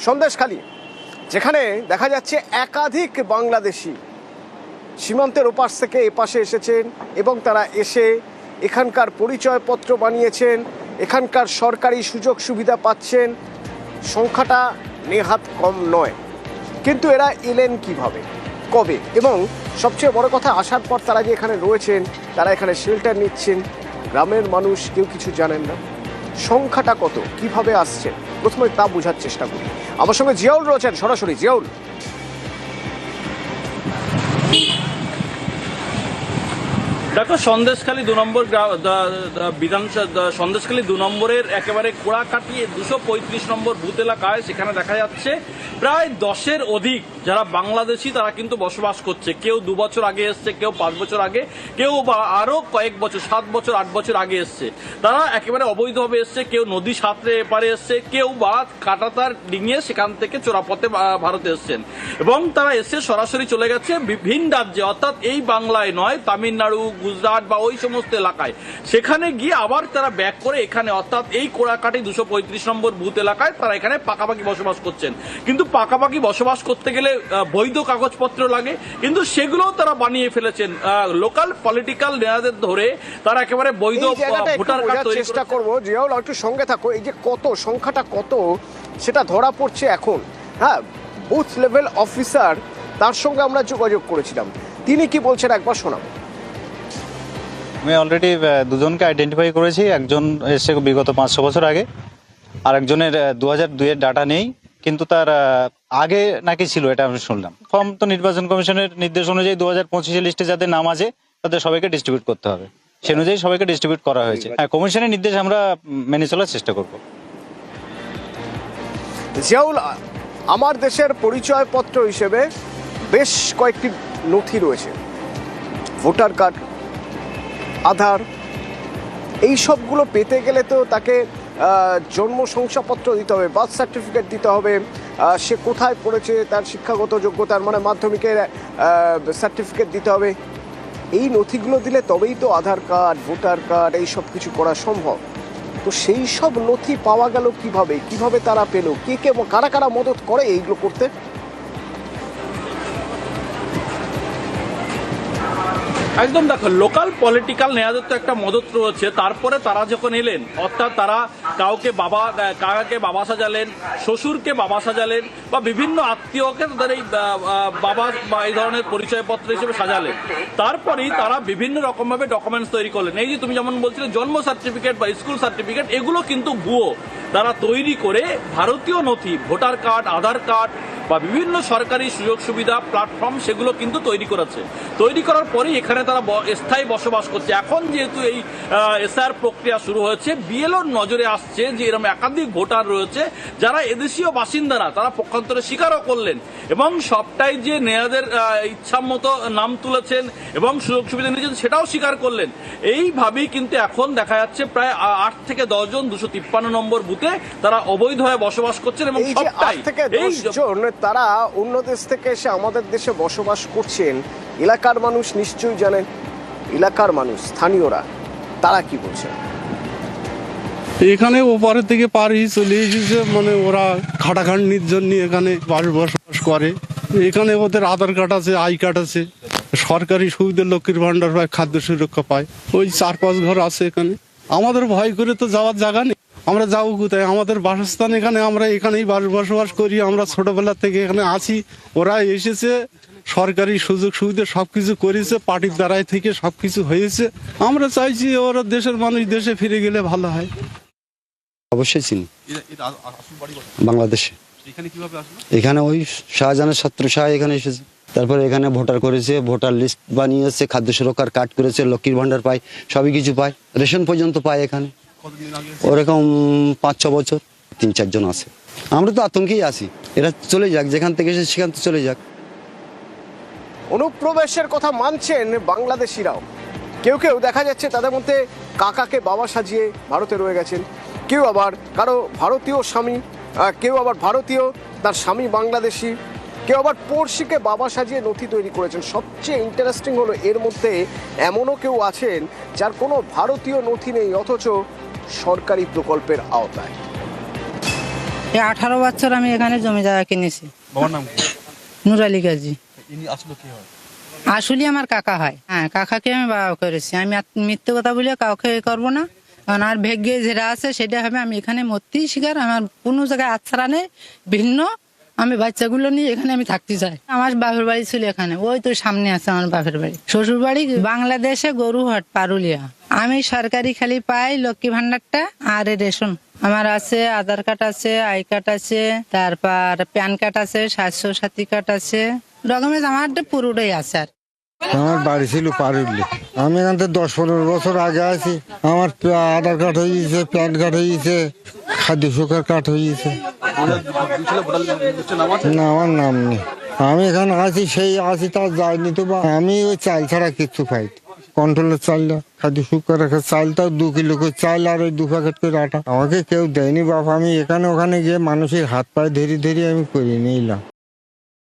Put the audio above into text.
সন্দেশখালী যেখানে দেখা যাচ্ছে একাধিক বাংলাদেশি সীমান্তের ওপাশ থেকে এপাশে এসেছেন এবং তারা এসে এখানকার পরিচয়পত্র বানিয়েছেন, এখানকার সরকারি সুযোগ সুবিধা পাচ্ছেন। সংখ্যাটা নেহাত কম নয়। কিন্তু এরা এলেন কীভাবে? কবে? এবং সবচেয়ে বড় কথা, আসার পর তারা যে এখানে রয়েছেন, তারা এখানে শেল্টার নিচ্ছেন, গ্রামের মানুষ কেউ কিছু জানেন না। সংখ্যাটা কত? কীভাবে আসছে? প্রথমে তা বোঝার চেষ্টা করি। আমার সঙ্গে জিয়াউল রয়েছেন সরাসরি। জিয়াউল। দেখো, সন্দেশখালী দু নম্বর বিধানসভা সন্দেশখালী দু নম্বরের একেবারে কোড়া কাটিয়ে দুশো পঁয়ত্রিশ নম্বর বুথ এলাকায় সেখানে দেখা যাচ্ছে প্রায় দশের অধিক যারা বাংলাদেশি, তারা কিন্তু বসবাস করছে। কেউ দু বছর আগে এসছে, কেউ পাঁচ বছর আগে, কেউ বা আরও কয়েক বছর, সাত বছর, আট বছর আগে এসছে। তারা একেবারে অবৈধভাবে এসছে, কেউ নদী সাঁতরে এপারে এসছে, কেউ বা কাটাতার ডিঙিয়ে সেখান থেকে চোরাপথে ভারতে এসছেন। এবং তারা এসে সরাসরি চলে গেছে বিভিন্ন রাজ্যে। অর্থাৎ এই বাংলায় নয়, তামিলনাড়ু গুজরাট বা ওই সমস্ত এলাকায়। সেখানে গিয়ে আবার তারা ব্যাক করে এখানে অর্থাৎ এই কোড়াকাটি দুশো পঁয়ত্রিশ নম্বর বুথ এলাকায় তারা এখানে পাকাপাকি বসবাস করছেন। কিন্তু পাকাপাকি বসবাস করতে গেলে বৈধ কাগজপত্র লাগে। কিন্তু সেগুলোও তারা বানিয়ে ফেলেছেন। লোকাল পলিটিক্যাল নেতাদের ধরে তারা একেবারে বৈধ ভোটার কার্ড চেষ্টা। করব। জিয়াউল একটু সঙ্গে থাকো। এই যে কত সংখ্যাটা কত সেটা ধরা পড়ছে এখন। হ্যাঁ বুথ লেভেল অফিসার তার সঙ্গে আমরা যোগাযোগ করেছিলাম। তিনি কি বলছেন একবার শোনাবো। আমি অলরেডি দুজনকে আইডেন্টিফাই করেছি। একজন এসে বিগত পাঁচশো বছর আগে, আর একজনের দু হাজার দুইয়ের ডাটা নেই, কিন্তু তার আগে নাকি ছিল এটা আমি শুনলাম। ফর্ম তো নির্বাচন কমিশনের নির্দেশ অনুযায়ী দু হাজার পঁচিশে লিস্টে যাদের নাম আছে, তাদের সবাইকে ডিস্ট্রিবিউট করতে হবে। সে অনুযায়ী সবাইকে ডিস্ট্রিবিউট করা হয়েছে। হ্যাঁ কমিশনের নির্দেশ আমরা মেনে চলার চেষ্টা করব। জিয়াউল, আমার দেশের পরিচয়পত্র হিসেবে বেশ কয়েকটি নথি রয়েছে। ভোটার কার্ড আধার, এই সবগুলো পেতে গেলে তো তাকে জন্ম শংসাপত্র দিতে হবে, বার্থ সার্টিফিকেট দিতে হবে সে কোথায় পড়েছে, তার শিক্ষাগত যোগ্যতার মানে মাধ্যমিকের সার্টিফিকেট দিতে হবে। এই নথিগুলো দিলে তবেই তো আধার কার্ড, ভোটার কার্ড, এই সব কিছু করা সম্ভব। তো সেই সব নথি পাওয়া গেল কীভাবে? কীভাবে তারা পেল? কে কে কারা কারা মদত করে এইগুলো করতে? একদম দেখো লোকাল পলিটিক্যাল নেয়াদের তো একটা মদত রয়েছে। তারপরে তারা যখন এলেন, অর্থাৎ তারা কাউকে বাবা, কাকাকে বাবা সাজালেন, শ্বশুরকে বাবা সাজালেন, বা বিভিন্ন আত্মীয়কে তাদের এই বাবা বা এই ধরনের পরিচয়পত্র হিসেবে সাজালেন। তারপরেই তারা বিভিন্ন রকমভাবে ডকুমেন্টস তৈরি করলেন। এই যে তুমি যেমন বলছিলে, জন্ম সার্টিফিকেট বা স্কুল সার্টিফিকেট এগুলো কিন্তু ভুয়ো। তারা তৈরি করে ভারতীয় নথি, ভোটার কার্ড, আধার কার্ড বা বিভিন্ন সরকারি সুযোগ সুবিধা প্ল্যাটফর্ম সেগুলো কিন্তু তৈরি করেছে। তৈরি করার পরেই এখানে তারা স্থায়ী বসবাস করছে। এখন যেহেতু এই এসআর প্রক্রিয়া শুরু হয়েছে বিএলওর নজরে আসছে যে এরকম একাধিক ভোটার রয়েছে যারা এদেশীয় বাসিন্দারা তারা পক্ষান্তরে স্বীকারও করলেন এবং সবটাই যে নেয়াদের ইচ্ছা মতো নাম তুলেছেন এবং সুযোগ সুবিধা নিয়েছেন সেটাও স্বীকার করলেন। এইভাবেই কিন্তু এখন দেখা যাচ্ছে প্রায় আট থেকে দশজন দুশো তিপ্পান্ন নম্বর বুথে তারা অবৈধ হয়ে বসবাস করছেন এবং সবটাই এই তারা অন্য দেশ থেকে এসে আমাদের দেশে বসবাস করছেন। এলাকার মানুষ নিশ্চয়ই জানেন। এলাকার মানুষ, স্থানীয়রা, তারা কি বলছেন? এখানে ওপারের থেকে পারি চলে এসেছে মানে ওরা খাটাখাটনির জন্য এখানে বাস বসবাস করে। এখানে ওদের আধার কার্ড আছে, আই কার্ড আছে। সরকারি সুবিধা, লক্ষ্মীর ভাণ্ডার পায়, খাদ্য সুরক্ষা পায়। ওই চার পাঁচ ঘর আছে এখানে। আমাদের ভয় করে তো যাওয়ার জায়গা নেই। আমরা যাব কোথায়? আমাদের বাসস্থান এখানে আমরা এখানেই বাস বসবাস করি আমরা ছোটবেলা থেকে এখানে আছি। ওরা এসেছে সরকারি সুযোগ সুবিধা সবকিছু করেছে পার্টির দ্বারাই থেকে সবকিছু হয়েছে। আমরা চাইছি ওরা দেশের মানুষ দেশে ফিরে গেলে ভালো হয়। অবশ্যই চিনি। বাংলাদেশে। এখানে ওই শাহজাহানের ছাত্র শাহ এখানে এসেছে। তারপরে এখানে ভোটার করেছে ভোটার লিস্ট বানিয়েছে খাদ্য সুরক্ষার কার্ড করেছে লক্ষ্মীর ভান্ডার পায় সবই কিছু পায়। রেশন পর্যন্ত পায় এখানে। ওরকম পাঁচ ছ বছর তিন চারজন আছে। আমরা তো আতঙ্কেই আছি। এরা চলে যাক যেখান থেকে এসে সেখান থেকে চলে যাক। অনুপ্রবেশের কথা মানছেন বাংলাদেশিরাও। কেউ কেউ দেখা যাচ্ছে তাদের মধ্যে কাকাকে বাবা সাজিয়ে ভারতে রয়ে গেছেন। কেউ আবার কারও ভারতীয় স্বামী কেউ আবার ভারতীয় তার স্বামী বাংলাদেশি। কেউ আবার পড়শিকে বাবা সাজিয়ে নথি তৈরি করেছেন। সবচেয়ে ইন্টারেস্টিং হলো এর মধ্যে এমনও কেউ আছেন যার কোনো ভারতীয় নথি নেই অথচ সরকারি প্রকল্পের আওতায়। এই আঠারো বছর আমি এখানে জমি জায়গা কিনেছি। বাবার নাম কি? নুর আলী গাজী। ইনি আসলে কি হয়? আসলে আমার কাকা হয়। হ্যাঁ কাকাকে আমি বাবা করেছি। আমি আর মিথ্যে কথা বলে কাউকে এ করব না। কারণ আর ভেগ্যে যেটা আছে সেটা হবে আমি এখানে মরতেই শিকার। আমার কোনো জায়গায় আচ্ছারা নেই। ভিন্ন আমি বাচ্চাগুলো নিয়ে এখানে আমি থাকতে চাই। আমার বাপের বাড়ি ছিল এখানে। ওই তো সামনে আছে আমার বাপের বাড়ি। শ্বশুর বাড়ি বাংলাদেশে গরুহাট, পারুলিয়া। আমি সরকারি খালি পাই লক্ষ্মী ভান্ডারটা আর রেশন। আমার আছে আধার কার্ড আছে, আই কার্ড আছে, তারপর প্যান কার্ড আছে স্বাস্থ্য সাথী কার্ড আছে। ডকুমেন্টস আমার পুরোটাই আছে আর। আমার বাড়ি ছিল পারুলি আমি এখান থেকে দশ পনেরো বছর আগে আছি। আমার আধার কার্ড হয়ে গেছে, প্যান কার্ড হয়ে গেছে, খাদ্য সুখার কার্ড হয়ে গেছে। না, আমার নাম নেই। আমি এখানে আছি, সেই আছি, তার যায়নি তো বা আমি ওই চাল ছাড়া কিচ্ছু খাই কন্ট্রোলের চালটা খাদ্য শুকা চালটাও দু কিলো করে চাল আর ওই দু প্যাকেট করে আটা। আমাকে কেউ দেয়নি বাপ, আমি এখানে ওখানে গিয়ে মানুষের হাত পায়ে ধরে ধরে আমি করে নিলাম।